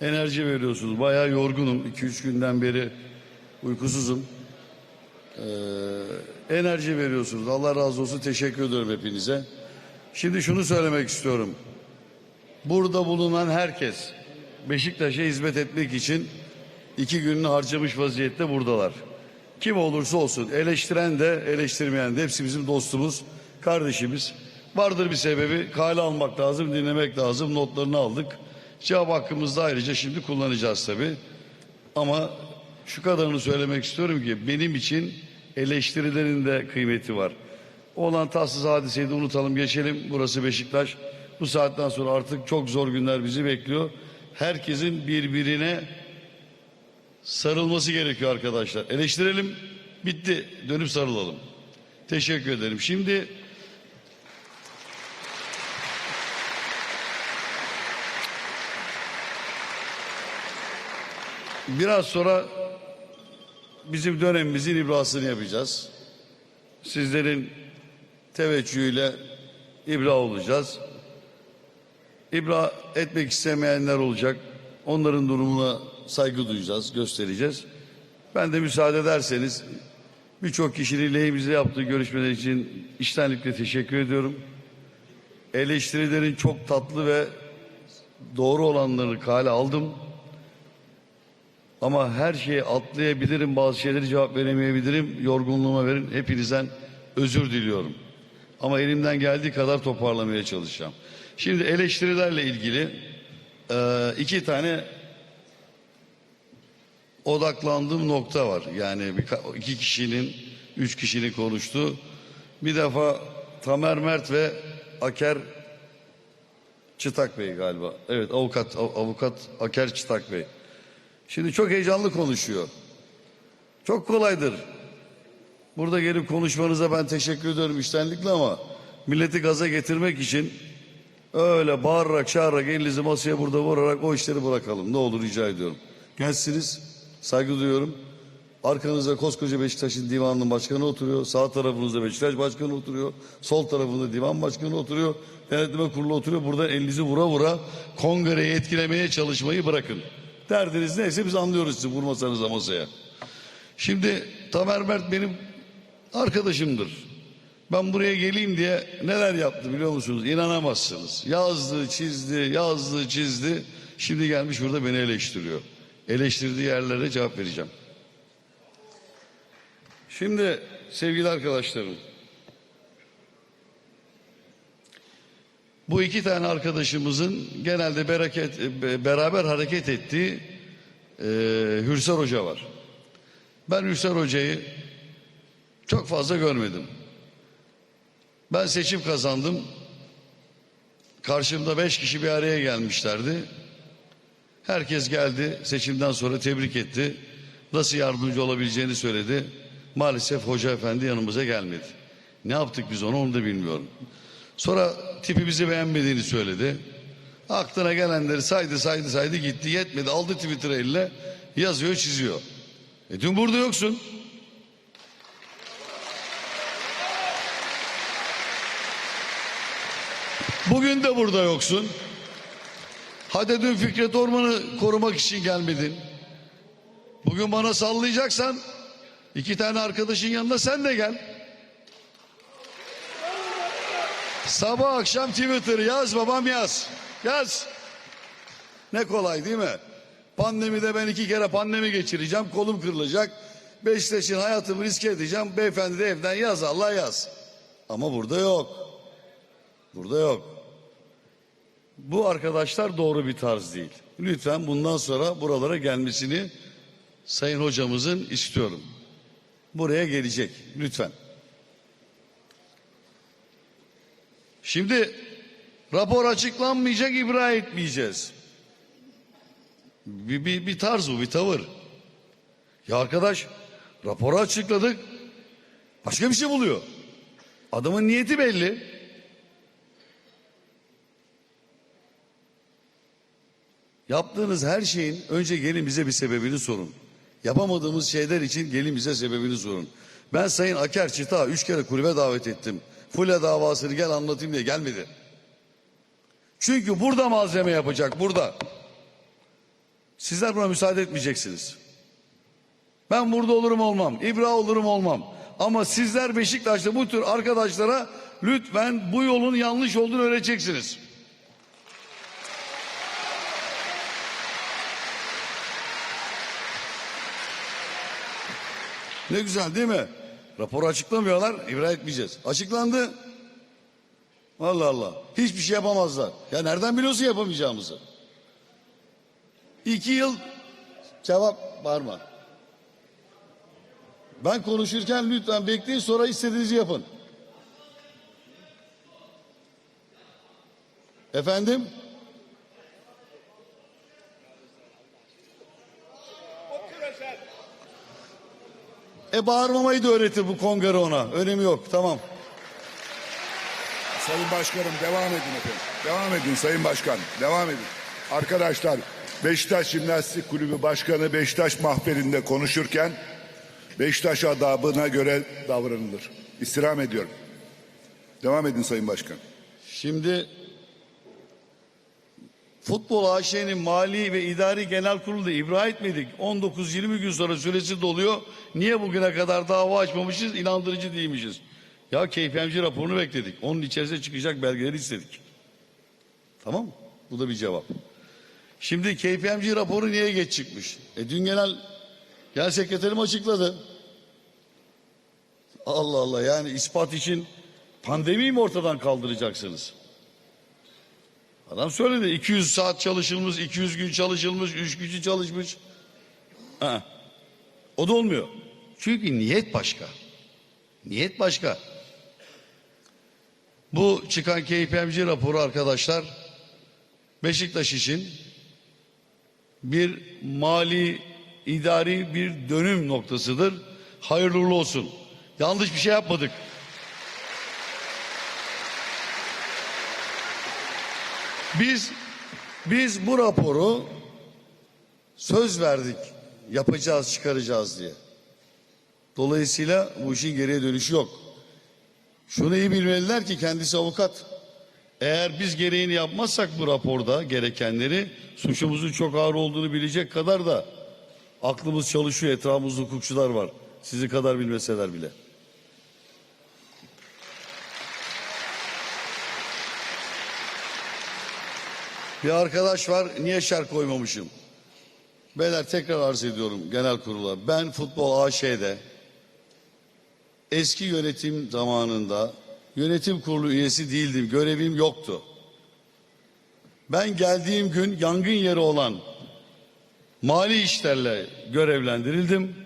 enerji veriyorsunuz. Bayağı yorgunum. 2-3 günden beri uykusuzum. Ee, enerji veriyorsunuz. Allah razı olsun. Teşekkür ediyorum hepinize. Şimdi şunu söylemek istiyorum. Burada bulunan herkes Beşiktaş'a hizmet etmek için iki gününü harcamış vaziyette buradalar. Kim olursa olsun eleştiren de eleştirmeyen de hepsi bizim dostumuz, kardeşimiz. Vardır bir sebebi kale almak lazım, dinlemek lazım. Notlarını aldık. Cevap hakkımızda ayrıca şimdi kullanacağız tabii. Ama şu kadarını söylemek istiyorum ki benim için eleştirilerin de kıymeti var. Olan tatsız hadiseyi de unutalım geçelim. Burası Beşiktaş. Bu saatten sonra artık çok zor günler bizi bekliyor. Herkesin birbirine sarılması gerekiyor arkadaşlar. Eleştirelim, bitti. Dönüp sarılalım. Teşekkür ederim. Şimdi biraz sonra bizim dönemimizin ibrasını yapacağız. Sizlerin teveccühüyle ibra olacağız. İbra etmek istemeyenler olacak. Onların durumuna saygı duyacağız, göstereceğiz. Ben de müsaade ederseniz birçok kişinin lehimize yaptığı görüşmeler için içtenlikle teşekkür ediyorum. Eleştirilerin çok tatlı ve doğru olanlarını kale aldım. Ama her şeyi atlayabilirim, bazı şeyleri cevap veremeyebilirim. Yorgunluğuma verin. Hepinizden özür diliyorum. Ama elimden geldiği kadar toparlamaya çalışacağım. Şimdi eleştirilerle ilgili e, iki tane odaklandığım nokta var. Yani iki kişinin, üç kişinin konuştuğu. Bir defa Tamer Mert ve Aker Çıtak Bey galiba. Evet avukat av- avukat Aker Çıtak Bey. Şimdi çok heyecanlı konuşuyor. Çok kolaydır. Burada gelip konuşmanıza ben teşekkür ediyorum iştenlikle ama milleti gaza getirmek için öyle bağırarak çağırarak elinizi masaya burada vurarak o işleri bırakalım. Ne olur rica ediyorum. Gelsiniz. Saygı duyuyorum. Arkanızda koskoca Beşiktaş'ın divanının başkanı oturuyor. Sağ tarafınızda Beşiktaş başkanı oturuyor. Sol tarafında divan başkanı oturuyor. Denetleme kurulu oturuyor. Burada elinizi vura vura kongreyi etkilemeye çalışmayı bırakın. Derdiniz neyse biz anlıyoruz sizi vurmasanız da masaya. Şimdi Tamer Mert benim arkadaşımdır. Ben buraya geleyim diye neler yaptı biliyor musunuz? İnanamazsınız. Yazdı, çizdi, yazdı, çizdi. Şimdi gelmiş burada beni eleştiriyor. Eleştirdiği yerlere cevap vereceğim. Şimdi sevgili arkadaşlarım. Bu iki tane arkadaşımızın genelde bereket, beraber hareket ettiği e, Hürsar Hoca var. Ben Hürsar Hoca'yı çok fazla görmedim. Ben seçim kazandım. Karşımda beş kişi bir araya gelmişlerdi. Herkes geldi seçimden sonra tebrik etti. Nasıl yardımcı olabileceğini söyledi. Maalesef hoca efendi yanımıza gelmedi. Ne yaptık biz onu onu da bilmiyorum. Sonra tipimizi beğenmediğini söyledi. Aklına gelenleri saydı saydı saydı gitti yetmedi. Aldı Twitter eline yazıyor çiziyor. E dün burada yoksun. Bugün de burada yoksun. Hadi dün Fikret Orman'ı korumak için gelmedin. Bugün bana sallayacaksan iki tane arkadaşın yanına sen de gel. Sabah akşam Twitter yaz babam yaz. Yaz. Ne kolay değil mi? Pandemide ben iki kere pandemi geçireceğim. Kolum kırılacak. Beşiktaş'ın hayatımı riske edeceğim. Beyefendi de evden yaz Allah yaz. Ama burada yok. Burada yok. Bu arkadaşlar doğru bir tarz değil. Lütfen bundan sonra buralara gelmesini sayın hocamızın istiyorum. Buraya gelecek lütfen. Şimdi rapor açıklanmayacak ibra etmeyeceğiz. Bir, bir, bir tarz bu bir tavır. Ya arkadaş raporu açıkladık. Başka bir şey buluyor. Adamın niyeti belli. Yaptığınız her şeyin önce gelin bize bir sebebini sorun. Yapamadığımız şeyler için gelin bize sebebini sorun. Ben Sayın Aker Çıta üç kere kulübe davet ettim. Fule davasını gel anlatayım diye gelmedi. Çünkü burada malzeme yapacak burada. Sizler buna müsaade etmeyeceksiniz. Ben burada olurum olmam, İbra olurum olmam. Ama sizler Beşiktaş'ta bu tür arkadaşlara lütfen bu yolun yanlış olduğunu öğreteceksiniz. Ne güzel değil mi? Raporu açıklamıyorlar, ibra etmeyeceğiz. Açıklandı. Allah Allah. Hiçbir şey yapamazlar. Ya nereden biliyorsun yapamayacağımızı? İki yıl cevap var mı? Ben konuşurken lütfen bekleyin sonra istediğinizi yapın. Efendim? E bağırmamayı da öğretir bu kongre ona. Önemi yok. Tamam. Sayın Başkanım devam edin efendim. Devam edin Sayın Başkan. Devam edin. Arkadaşlar Beşiktaş Jimnastik Kulübü Başkanı Beşiktaş mahferinde konuşurken Beşiktaş adabına göre davranılır. İstirham ediyorum. Devam edin Sayın Başkan. Şimdi Futbol AŞ'nin mali ve idari genel kurulu ibra etmedik. 19-20 gün sonra süresi doluyor. Niye bugüne kadar dava açmamışız? İnandırıcı değilmişiz. Ya KPMG raporunu bekledik. Onun içerisine çıkacak belgeleri istedik. Tamam mı? Bu da bir cevap. Şimdi KPMG raporu niye geç çıkmış? E dün genel genel sekreterim açıkladı. Allah Allah yani ispat için pandemiyi mi ortadan kaldıracaksınız? Adam söyledi 200 saat çalışılmış, 200 gün çalışılmış, 3 gücü çalışmış. Ha. O da olmuyor. Çünkü niyet başka. Niyet başka. Bu çıkan KPMG raporu arkadaşlar Beşiktaş için bir mali idari bir dönüm noktasıdır. Hayırlı olsun. Yanlış bir şey yapmadık. Biz biz bu raporu söz verdik. Yapacağız, çıkaracağız diye. Dolayısıyla bu işin geriye dönüşü yok. Şunu iyi bilmeliler ki kendisi avukat. Eğer biz gereğini yapmazsak bu raporda gerekenleri suçumuzun çok ağır olduğunu bilecek kadar da aklımız çalışıyor. Etrafımızda hukukçular var. Sizi kadar bilmeseler bile. Bir arkadaş var niye şer koymamışım? Beyler tekrar arz ediyorum genel kurula. Ben futbol AŞ'de eski yönetim zamanında yönetim kurulu üyesi değildim. Görevim yoktu. Ben geldiğim gün yangın yeri olan mali işlerle görevlendirildim.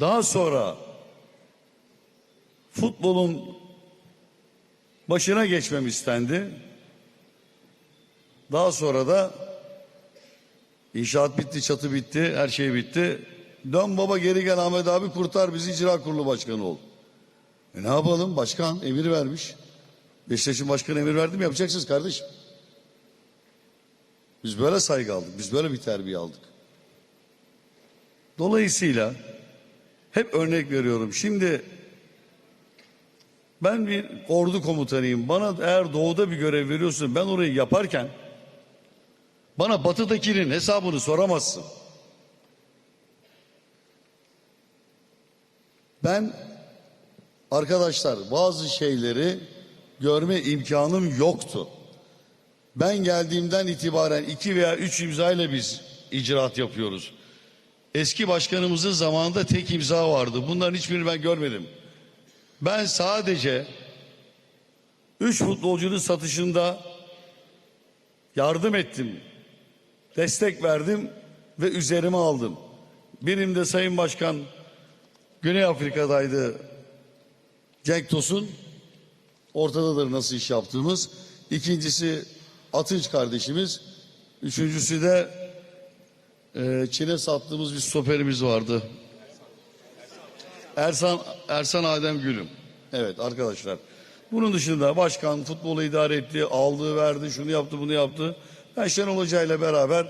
Daha sonra futbolun başına geçmem istendi. Daha sonra da inşaat bitti, çatı bitti, her şey bitti. Dön baba geri gel Ahmet abi kurtar bizi icra kurulu başkanı ol. E ne yapalım başkan emir vermiş. Beşiktaş'ın başkanı emir verdi mi yapacaksınız kardeşim. Biz böyle saygı aldık, biz böyle bir terbiye aldık. Dolayısıyla hep örnek veriyorum. Şimdi ben bir ordu komutanıyım. Bana eğer doğuda bir görev veriyorsun ben orayı yaparken bana batıdakinin hesabını soramazsın. Ben arkadaşlar bazı şeyleri görme imkanım yoktu. Ben geldiğimden itibaren iki veya üç imza ile biz icraat yapıyoruz. Eski başkanımızın zamanında tek imza vardı. Bunların hiçbirini ben görmedim. Ben sadece üç futbolcunun satışında yardım ettim. Destek verdim ve üzerime aldım. Birimde Sayın Başkan Güney Afrika'daydı. Cenk Tosun ortadadır nasıl iş yaptığımız. İkincisi Atınç kardeşimiz. Üçüncüsü de e, Çin'e sattığımız bir stoperimiz vardı. Ersan Ersan Adem Gülüm. Evet arkadaşlar. Bunun dışında başkan futbolu idare etti, aldı, verdi, şunu yaptı, bunu yaptı. Ben Şenol Hoca ile beraber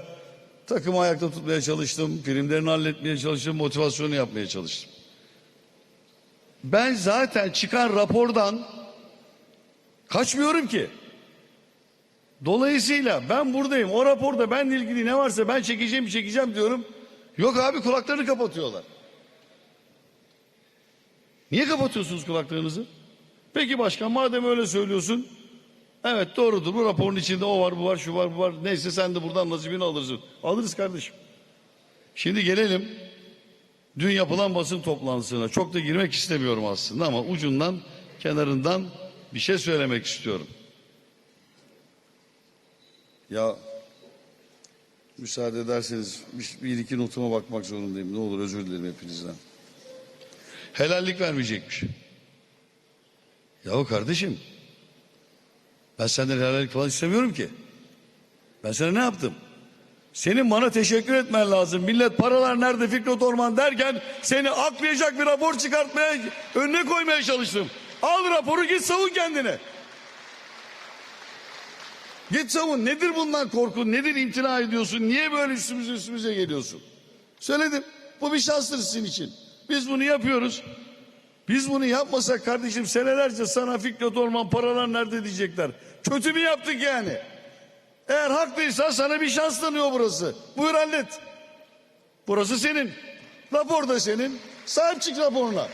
takımı ayakta tutmaya çalıştım, primlerini halletmeye çalıştım, motivasyonu yapmaya çalıştım. Ben zaten çıkan rapordan kaçmıyorum ki. Dolayısıyla ben buradayım. O raporda benle ilgili ne varsa ben çekeceğim çekeceğim diyorum. Yok abi kulaklarını kapatıyorlar. Niye kapatıyorsunuz kulaklarınızı? Peki başkan madem öyle söylüyorsun. Evet doğrudur bu raporun içinde o var bu var şu var bu var. Neyse sen de buradan nasibini alırsın. Alırız kardeşim. Şimdi gelelim dün yapılan basın toplantısına. Çok da girmek istemiyorum aslında ama ucundan kenarından bir şey söylemek istiyorum. Ya müsaade ederseniz bir, iki notuma bakmak zorundayım. Ne olur özür dilerim hepinizden. Helallik vermeyecekmiş. Yahu kardeşim ben senden helallik falan istemiyorum ki. Ben sana ne yaptım? Senin bana teşekkür etmen lazım. Millet paralar nerede Fikret Orman derken seni aklayacak bir rapor çıkartmaya önüne koymaya çalıştım. Al raporu git savun kendini. Git savun. Nedir bundan korkun? Nedir imtina ediyorsun? Niye böyle üstümüze üstümüze geliyorsun? Söyledim. Bu bir şanstır sizin için. Biz bunu yapıyoruz. Biz bunu yapmasak kardeşim senelerce sana Fikret Orman paralar nerede diyecekler. Kötü mü yaptık yani? Eğer haklıysan sana bir şans tanıyor burası. Buyur hallet. Burası senin. Rapor da senin. Sahip çık raporuna.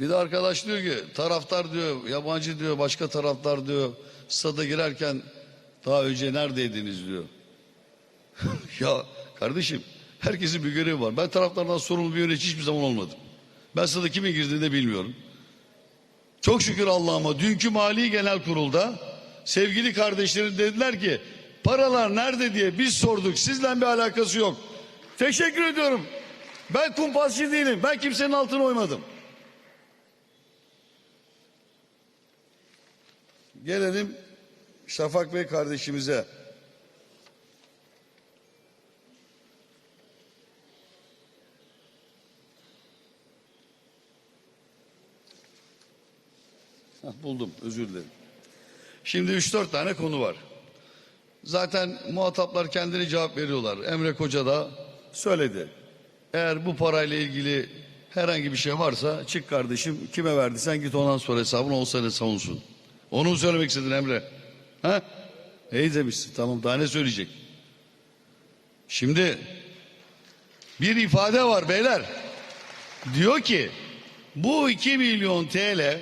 Bir de arkadaş diyor ki taraftar diyor yabancı diyor başka taraftar diyor stada girerken daha önce neredeydiniz diyor. ya kardeşim herkesin bir görevi var. Ben taraftardan sorumlu bir yönetici hiçbir zaman olmadım. Ben stada kimin girdiğini de bilmiyorum. Çok şükür Allah'ıma dünkü Mali Genel Kurul'da sevgili kardeşlerim dediler ki paralar nerede diye biz sorduk. Sizle bir alakası yok. Teşekkür ediyorum. Ben kumpasçı değilim. Ben kimsenin altına oymadım. Gelelim Şafak Bey kardeşimize. Hah, buldum özür dilerim. Şimdi 3-4 tane konu var. Zaten muhataplar kendini cevap veriyorlar. Emre Koca da söyledi. Eğer bu parayla ilgili herhangi bir şey varsa çık kardeşim kime verdiysen git ondan sonra hesabını o sene savunsun. Onu mu söylemek istedin Emre? Ha? İyi demişsin tamam daha ne söyleyecek? Şimdi bir ifade var beyler. Diyor ki bu 2 milyon TL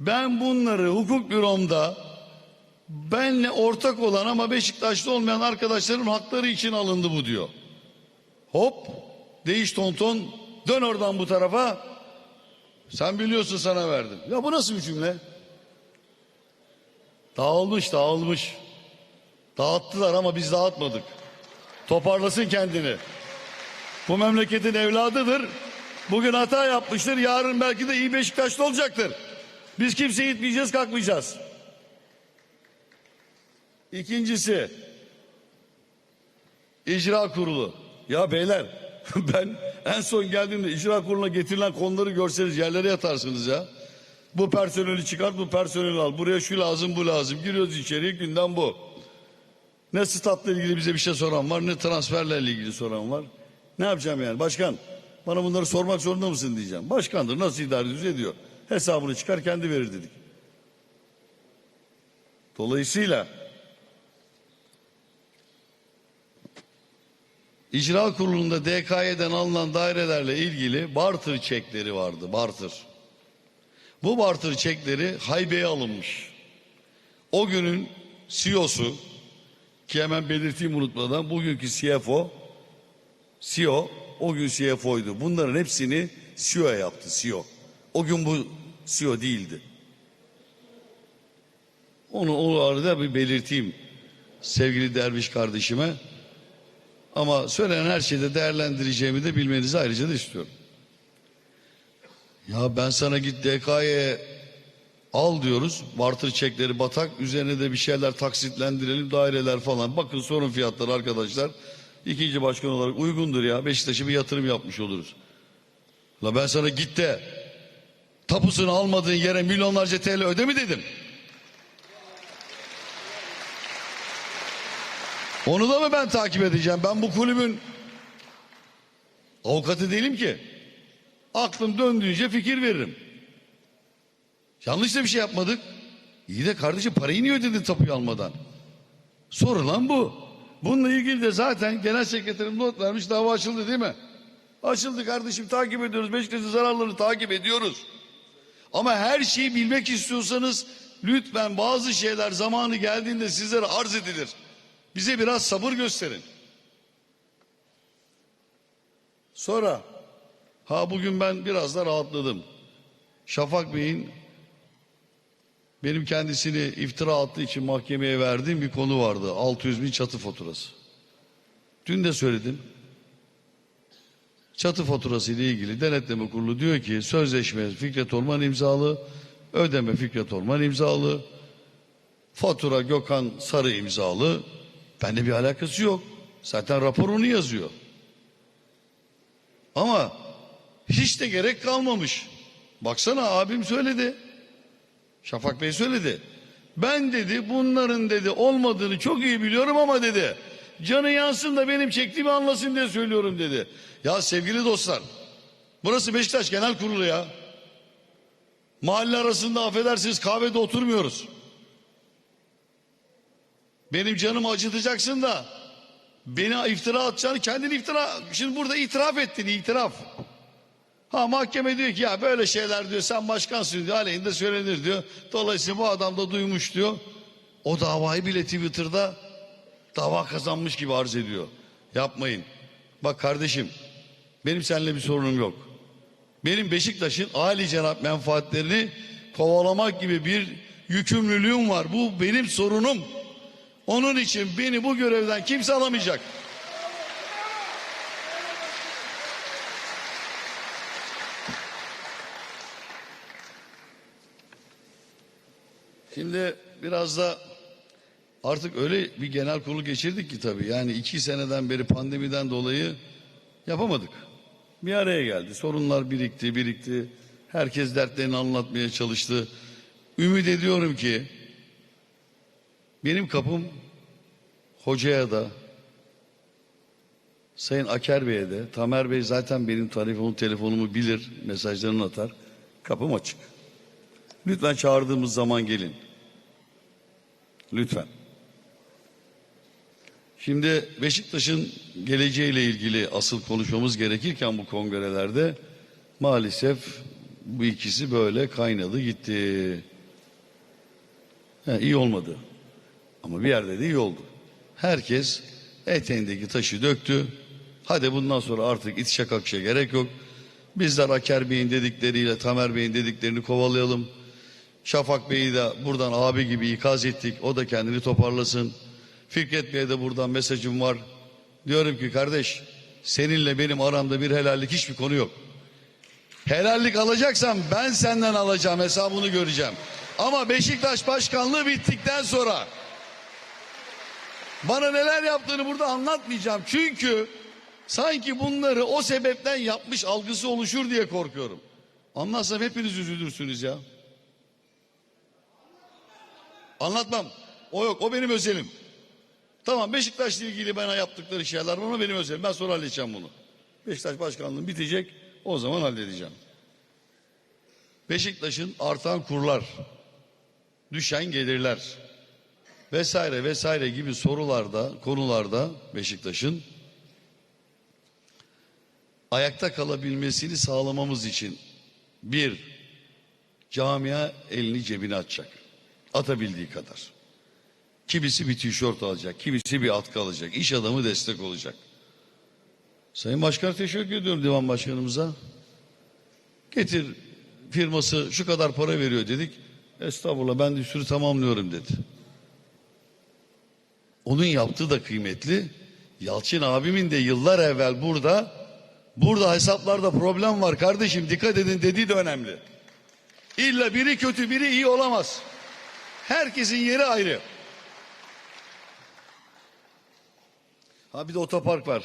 ben bunları hukuk büromda benle ortak olan ama Beşiktaşlı olmayan arkadaşların hakları için alındı bu diyor. Hop değiş tonton dön oradan bu tarafa sen biliyorsun sana verdim. Ya bu nasıl bir cümle? Dağılmış dağılmış. Dağıttılar ama biz dağıtmadık. Toparlasın kendini. Bu memleketin evladıdır. Bugün hata yapmıştır. Yarın belki de iyi Beşiktaşlı olacaktır. Biz kimseyi itmeyeceğiz kalkmayacağız. İkincisi icra kurulu. Ya beyler ben en son geldiğimde icra kuruluna getirilen konuları görseniz yerlere yatarsınız ya. Bu personeli çıkart bu personeli al. Buraya şu lazım bu lazım. Giriyoruz içeriye gündem bu. Ne statla ilgili bize bir şey soran var ne transferlerle ilgili soran var. Ne yapacağım yani başkan bana bunları sormak zorunda mısın diyeceğim. Başkandır nasıl idare ediyoruz ediyor. Hesabını çıkar kendi verir dedik. Dolayısıyla İcra kurulunda DKY'den alınan dairelerle ilgili bartır çekleri vardı. Bartır. Bu bartır çekleri haybeye alınmış. O günün CEO'su ki hemen belirteyim unutmadan bugünkü CFO CEO o gün CFO'ydu. Bunların hepsini CEO'ya yaptı CEO. O gün bu CEO değildi. Onu o arada bir belirteyim sevgili derviş kardeşime. Ama söylenen her şeyde değerlendireceğimi de bilmenizi ayrıca da istiyorum. Ya ben sana git DK'ye al diyoruz. Bartır çekleri batak. Üzerine de bir şeyler taksitlendirelim. Daireler falan. Bakın sorun fiyatları arkadaşlar. İkinci başkan olarak uygundur ya. Beşiktaş'a bir yatırım yapmış oluruz. La ben sana git de tapusunu almadığın yere milyonlarca TL öde mi dedim. Onu da mı ben takip edeceğim? Ben bu kulübün Avukatı değilim ki. Aklım döndüğünce fikir veririm. Yanlış da bir şey yapmadık. İyi de kardeşim parayı niye ödedin tapuyu almadan? Sorulan bu. Bununla ilgili de zaten genel sekreterim not vermiş dava açıldı değil mi? Açıldı kardeşim takip ediyoruz. Beşiktaş'ın zararlarını takip ediyoruz. Ama her şeyi bilmek istiyorsanız lütfen bazı şeyler zamanı geldiğinde sizlere arz edilir. Bize biraz sabır gösterin. Sonra ha bugün ben biraz da rahatladım. Şafak Bey'in benim kendisini iftira attığı için mahkemeye verdiğim bir konu vardı. 600 bin çatı faturası. Dün de söyledim. Çatı faturası ile ilgili denetleme kurulu diyor ki sözleşme Fikret Orman imzalı, ödeme Fikret Orman imzalı, fatura Gökhan Sarı imzalı. Bende bir alakası yok. Zaten rapor onu yazıyor. Ama hiç de gerek kalmamış. Baksana abim söyledi. Şafak Bey söyledi. Ben dedi bunların dedi olmadığını çok iyi biliyorum ama dedi. Canı yansın da benim çektiğimi anlasın diye söylüyorum dedi. Ya sevgili dostlar. Burası Beşiktaş Genel Kurulu ya. Mahalle arasında affedersiniz kahvede oturmuyoruz. Benim canımı acıtacaksın da beni iftira atacağını kendini iftira şimdi burada itiraf ettin itiraf. Ha mahkeme diyor ki ya böyle şeyler diyor sen başkansın diyor aleyhinde söylenir diyor. Dolayısıyla bu adam da duymuş diyor. O davayı bile Twitter'da dava kazanmış gibi arz ediyor. Yapmayın. Bak kardeşim benim seninle bir sorunum yok. Benim Beşiktaş'ın âli cenap menfaatlerini kovalamak gibi bir yükümlülüğüm var. Bu benim sorunum. Onun için beni bu görevden kimse alamayacak. Şimdi biraz da artık öyle bir genel kurulu geçirdik ki tabii. Yani iki seneden beri pandemiden dolayı yapamadık. Bir araya geldi. Sorunlar birikti, birikti. Herkes dertlerini anlatmaya çalıştı. Ümit ediyorum ki benim kapım hocaya da Sayın Aker Bey'e de Tamer Bey zaten benim telefon telefonumu bilir, mesajlarını atar. Kapım açık. Lütfen çağırdığımız zaman gelin. Lütfen. Şimdi Beşiktaş'ın geleceğiyle ilgili asıl konuşmamız gerekirken bu kongrelerde maalesef bu ikisi böyle kaynadı gitti. Ha, iyi olmadı. Ama bir yerde de iyi oldu. Herkes eteğindeki taşı döktü. Hadi bundan sonra artık itişe kakışa gerek yok. Bizler Aker Bey'in dedikleriyle Tamer Bey'in dediklerini kovalayalım. Şafak Bey'i de buradan abi gibi ikaz ettik. O da kendini toparlasın. Fikret Bey'e de buradan mesajım var. Diyorum ki kardeş seninle benim aramda bir helallik hiçbir konu yok. Helallik alacaksam ben senden alacağım hesabını göreceğim. Ama Beşiktaş başkanlığı bittikten sonra bana neler yaptığını burada anlatmayacağım. Çünkü sanki bunları o sebepten yapmış algısı oluşur diye korkuyorum. Anlatsam hepiniz üzülürsünüz ya. Anlatmam. O yok. O benim özelim. Tamam Beşiktaş'la ilgili bana yaptıkları şeyler var ama benim özelim. Ben sonra halledeceğim bunu. Beşiktaş başkanlığım bitecek. O zaman halledeceğim. Beşiktaş'ın artan kurlar, düşen gelirler vesaire vesaire gibi sorularda, konularda Beşiktaş'ın ayakta kalabilmesini sağlamamız için bir camia elini cebine atacak. Atabildiği kadar. Kimisi bir tişört alacak, kimisi bir atkı alacak. İş adamı destek olacak. Sayın Başkan teşekkür ediyorum divan başkanımıza. Getir firması şu kadar para veriyor dedik. Estağfurullah ben de üstünü tamamlıyorum dedi. Onun yaptığı da kıymetli. Yalçın abimin de yıllar evvel burada burada hesaplarda problem var kardeşim dikkat edin dediği de önemli. İlla biri kötü biri iyi olamaz. Herkesin yeri ayrı. Ha bir de otopark var.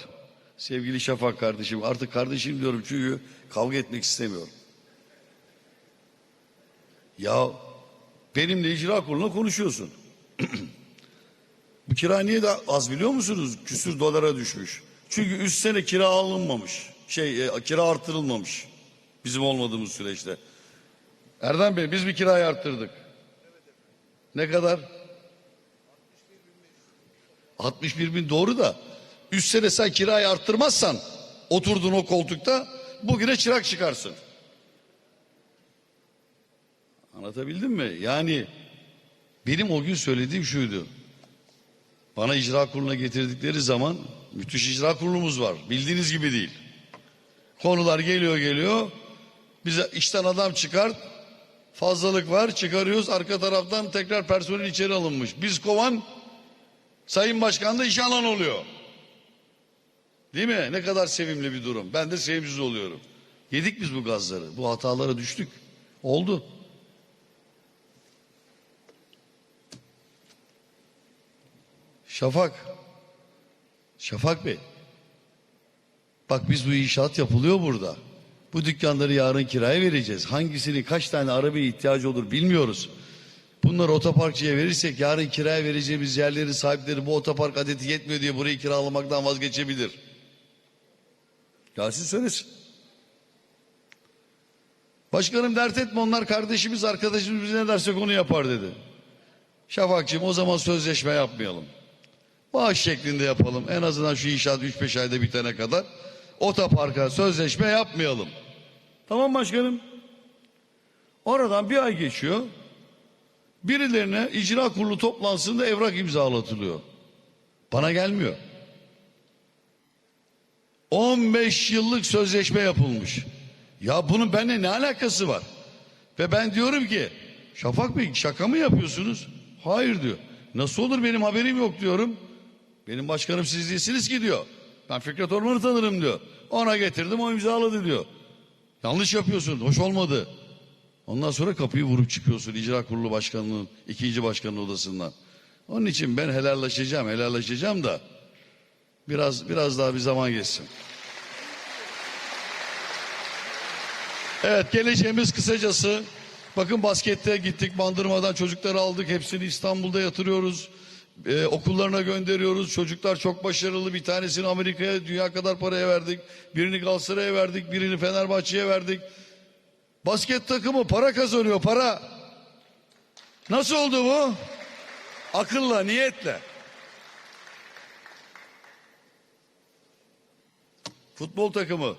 Sevgili Şafak kardeşim. Artık kardeşim diyorum çünkü kavga etmek istemiyorum. Ya benimle icra kuruluna konuşuyorsun. Bu kira niye de az biliyor musunuz? Küsür dolara düşmüş. Çünkü üst sene kira alınmamış. Şey e, kira arttırılmamış. Bizim olmadığımız süreçte. Erdem Bey biz bir kirayı arttırdık. Ne kadar? 61 bin doğru da üst sene sen kirayı arttırmazsan oturdun o koltukta bugüne çırak çıkarsın. Anlatabildim mi? Yani benim o gün söylediğim şuydu. Bana icra kuruluna getirdikleri zaman müthiş icra kurulumuz var. Bildiğiniz gibi değil. Konular geliyor geliyor. Bize işten adam çıkart. Fazlalık var çıkarıyoruz. Arka taraftan tekrar personel içeri alınmış. Biz kovan Sayın Başkan da işe alan oluyor. Değil mi? Ne kadar sevimli bir durum. Ben de sevimsiz oluyorum. Yedik biz bu gazları. Bu hatalara düştük. Oldu. Şafak. Şafak Bey. Bak biz bu inşaat yapılıyor burada. Bu dükkanları yarın kiraya vereceğiz. Hangisinin kaç tane arabaya ihtiyacı olur bilmiyoruz. Bunları otoparkçıya verirsek yarın kiraya vereceğimiz yerlerin sahipleri bu otopark adeti yetmiyor diye burayı kiralamaktan vazgeçebilir. Gelsin söylesin. Başkanım dert etme onlar kardeşimiz arkadaşımız biz ne dersek onu yapar dedi. Şafakçığım o zaman sözleşme yapmayalım. Maaş şeklinde yapalım. En azından şu inşaat 3-5 ayda bitene kadar. Otoparka sözleşme yapmayalım. Tamam başkanım. Oradan bir ay geçiyor. Birilerine icra kurulu toplantısında evrak imzalatılıyor. Bana gelmiyor. 15 yıllık sözleşme yapılmış. Ya bunun benimle ne alakası var? Ve ben diyorum ki Şafak Bey şaka mı yapıyorsunuz? Hayır diyor. Nasıl olur benim haberim yok diyorum. Benim başkanım siz değilsiniz ki diyor. Ben Fikret Orman'ı tanırım diyor. Ona getirdim o imzaladı diyor. Yanlış yapıyorsun hoş olmadı. Ondan sonra kapıyı vurup çıkıyorsun icra kurulu başkanının ikinci başkanın odasından. Onun için ben helallaşacağım helallaşacağım da biraz biraz daha bir zaman geçsin. Evet geleceğimiz kısacası bakın baskette gittik bandırmadan çocukları aldık hepsini İstanbul'da yatırıyoruz. Ee, okullarına gönderiyoruz. Çocuklar çok başarılı. Bir tanesini Amerika'ya dünya kadar paraya verdik. Birini Galatasaray'a verdik. Birini Fenerbahçe'ye verdik. Basket takımı para kazanıyor para. Nasıl oldu bu? Akılla, niyetle. Futbol takımı.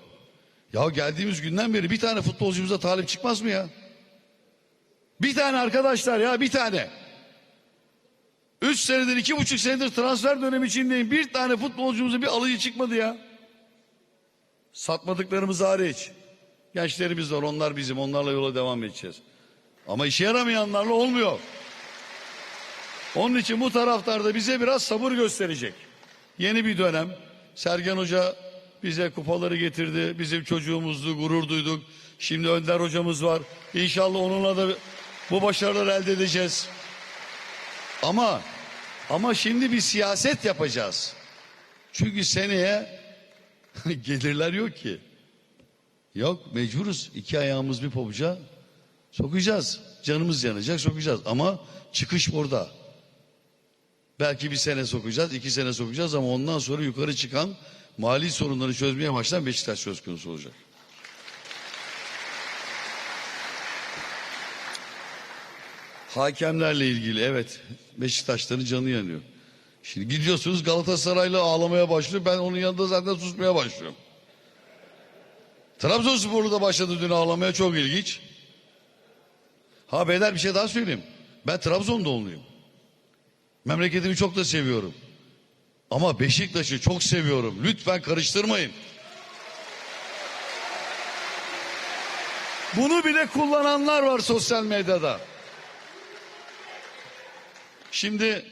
Ya geldiğimiz günden beri bir tane futbolcumuza talip çıkmaz mı ya? Bir tane arkadaşlar ya bir tane. Üç senedir iki buçuk senedir transfer dönemi içindeyim. Bir tane futbolcumuza bir alıcı çıkmadı ya. Satmadıklarımız hariç. Gençlerimiz var onlar bizim onlarla yola devam edeceğiz. Ama işe yaramayanlarla olmuyor. Onun için bu taraftarda bize biraz sabır gösterecek. Yeni bir dönem. Sergen Hoca bize kupaları getirdi. Bizim çocuğumuzdu, gurur duyduk. Şimdi Önder hocamız var. İnşallah onunla da bu başarıları elde edeceğiz. Ama ama şimdi bir siyaset yapacağız. Çünkü seneye gelirler yok ki. Yok mecburuz. iki ayağımız bir pabuca sokacağız. Canımız yanacak sokacağız. Ama çıkış burada. Belki bir sene sokacağız, iki sene sokacağız ama ondan sonra yukarı çıkan mali sorunları çözmeye başlayan Beşiktaş söz konusu olacak. Hakemlerle ilgili evet Beşiktaşların canı yanıyor. Şimdi gidiyorsunuz Galatasaraylı ağlamaya başlıyor. Ben onun yanında zaten susmaya başlıyorum. Trabzonsporlu da başladı dün ağlamaya çok ilginç. Ha beyler bir şey daha söyleyeyim. Ben Trabzon doğumluyum. Memleketimi çok da seviyorum. Ama Beşiktaş'ı çok seviyorum. Lütfen karıştırmayın. Bunu bile kullananlar var sosyal medyada. Şimdi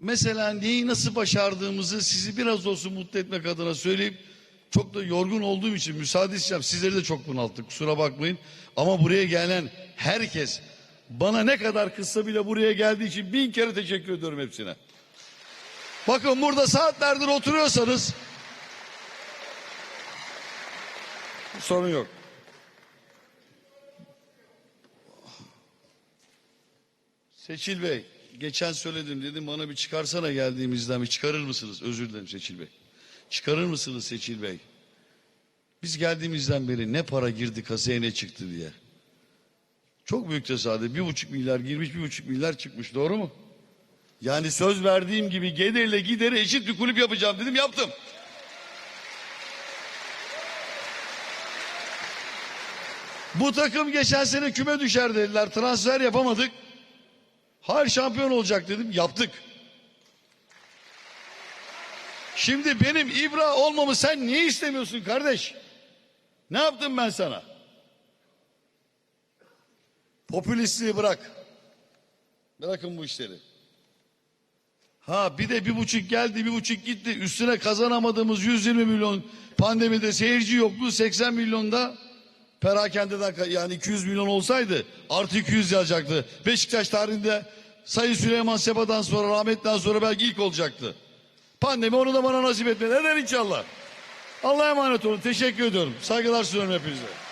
mesela neyi nasıl başardığımızı sizi biraz olsun mutlu etmek adına söyleyip çok da yorgun olduğum için müsaade isteyeceğim. Sizleri de çok bunalttık kusura bakmayın. Ama buraya gelen herkes bana ne kadar kısa bile buraya geldiği için bin kere teşekkür ediyorum hepsine. Bakın burada saatlerdir oturuyorsanız sorun yok. Seçil Bey, geçen söyledim dedim bana bir çıkarsana geldiğimizden bir çıkarır mısınız? Özür dilerim Seçil Bey. çıkarır mısınız Seçil Bey? Biz geldiğimizden beri ne para girdi kasaya ne çıktı diye. Çok büyük tesadüf. Bir buçuk milyar girmiş, bir buçuk milyar çıkmış. Doğru mu? Yani söz verdiğim gibi gelirle gideri eşit bir kulüp yapacağım dedim yaptım. Bu takım geçen sene küme düşer dediler. Transfer yapamadık. Hayır şampiyon olacak dedim. Yaptık. Şimdi benim İbra olmamı sen niye istemiyorsun kardeş? Ne yaptım ben sana? Popülistliği bırak. Bırakın bu işleri. Ha bir de bir buçuk geldi bir buçuk gitti. Üstüne kazanamadığımız 120 milyon pandemide seyirci yokluğu 80 milyonda perakendeden yani 200 milyon olsaydı artı 200 yazacaktı. Beşiktaş tarihinde Sayın Süleyman Seba'dan sonra rahmetten sonra belki ilk olacaktı. Pandemi onu da bana nasip etmedi. Eder inşallah. Allah'a emanet olun. Teşekkür ediyorum. Saygılar sunuyorum hepinize.